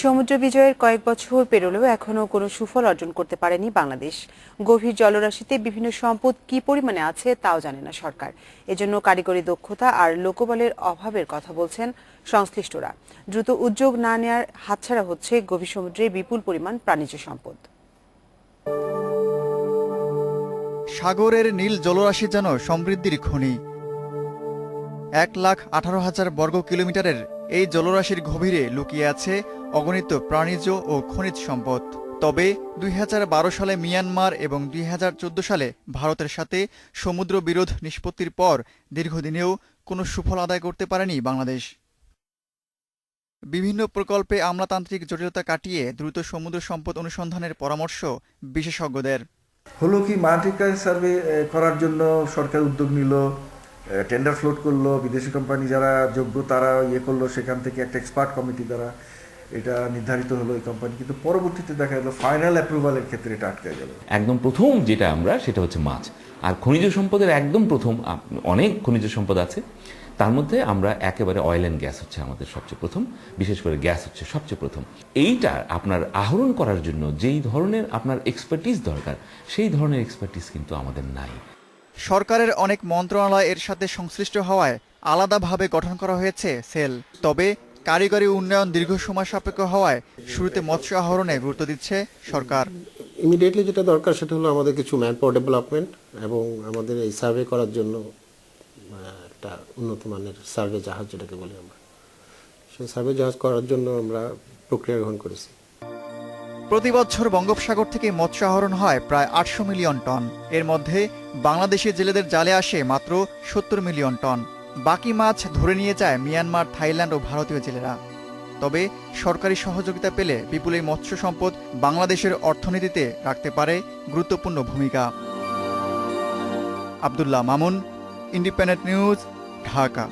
সমুদ্র বিজয়ের কয়েক বছর পেরোলেও এখনও কোনো সুফল অর্জন করতে পারেনি বাংলাদেশ। গভীর জলরাশিতে বিভিন্ন সম্পদ কি পরিমাণে আছে তাও জানে না সরকার। এজন্য কারিগরি দক্ষতা আর লোকবলের অভাবের কথা বলছেন সংশ্লিষ্টরা। দ্রুত উদ্যোগ না নেয়ার হাতছাড়া হচ্ছে গভীর সমুদ্রে বিপুল পরিমাণ প্রাণীজ সম্পদ। সাগরের নীল জলরাশি যেন সমৃদ্ধির খনি। এক লাখ আঠারো হাজার বর্গ কিলোমিটারের এই জলরাশির গভীরে লুকিয়ে আছে অগণিত প্রাণীজ ও খনিজ সম্পদ। তবে দুই হাজার বারো সালে মিয়ানমার এবং দুই হাজার চোদ্দ সালে ভারতের সাথে সমুদ্র বিরোধ নিষ্পত্তির পর দীর্ঘদিনেও কোনো সুফল আদায় করতে পারেনি বাংলাদেশ। বিভিন্ন প্রকল্পে আমলাতান্ত্রিক জটিলতা কাটিয়ে দ্রুত সমুদ্র সম্পদ অনুসন্ধানের পরামর্শ বিশেষজ্ঞদের। হলো কি মাল্টিকাল সার্ভে করার জন্য সরকার উদ্যোগ নিল টেন্ডার ফ্লোট করল, বিদেশি কোম্পানি যারা যোগ্য তারা ইয়ে করল, সেখান থেকে একটা এক্সপার্ট কমিটি দ্বারা এটা নির্ধারিত হলো এই কোম্পানি কিন্তু পরবর্তীতে দেখা গেলো ফাইনাল অ্যাপ্রুভালের ক্ষেত্রে এটা আটকে গেল। একদম প্রথম যেটা আমরা, সেটা হচ্ছে মাছ। আর খনিজ সম্পদের একদম প্রথম অনেক খনিজ সম্পদ আছে। তার মধ্যে আমরা একেবারে অয়েল অ্যান্ড গ্যাস হচ্ছে আমাদের সবচেয়ে প্রথম, বিশেষ করে গ্যাস হচ্ছে সবচেয়ে প্রথম। এইটা আপনার আহরণ করার জন্য যেই ধরনের আপনার এক্সপার্টিস দরকার, সেই ধরনের এক্সপার্টিস কিন্তু আমাদের নাই। সরকারের অনেক মন্ত্রণালয় এর সাথে সংশ্লিষ্ট হওয়ায় আলাদাভাবে গঠন করা হয়েছে সেল। তবে কারিগরি উন্নয়ন দীর্ঘ সময় সাপেক্ষ হওয়ায় শুরুতে মৎস্য আহরণে গুরুত্ব দিচ্ছে সরকার। ইমিডিয়েটলি যেটা দরকার সেটা হলো আমাদের কিছু ম্যান পাওয়ার ডেভেলপমেন্ট এবং আমাদের এই সার্ভে করার জন্য একটা উন্নত মানের সার্ভে জাহাজ যেটাকে বলি আমরা। সেই সার্ভে জাহাজ করার জন্য আমরা প্রক্রিয়া গ্রহণ করেছি। প্রতি বছর বঙ্গোপসাগর থেকে মৎস্য আহরণ হয় প্রায় আটশো মিলিয়ন টন। এর মধ্যে বাংলাদেশি জেলেদের জালে আসে মাত্র সত্তর মিলিয়ন টন। বাকি মাছ ধরে নিয়ে যায় মিয়ানমার, থাইল্যান্ড ও ভারতীয় জেলেরা। তবে সরকারি সহযোগিতা পেলে বিপুল এই মৎস্য সম্পদ বাংলাদেশের অর্থনীতিতে রাখতে পারে গুরুত্বপূর্ণ ভূমিকা। Abdullah Mamun, Independent News, Dhaka.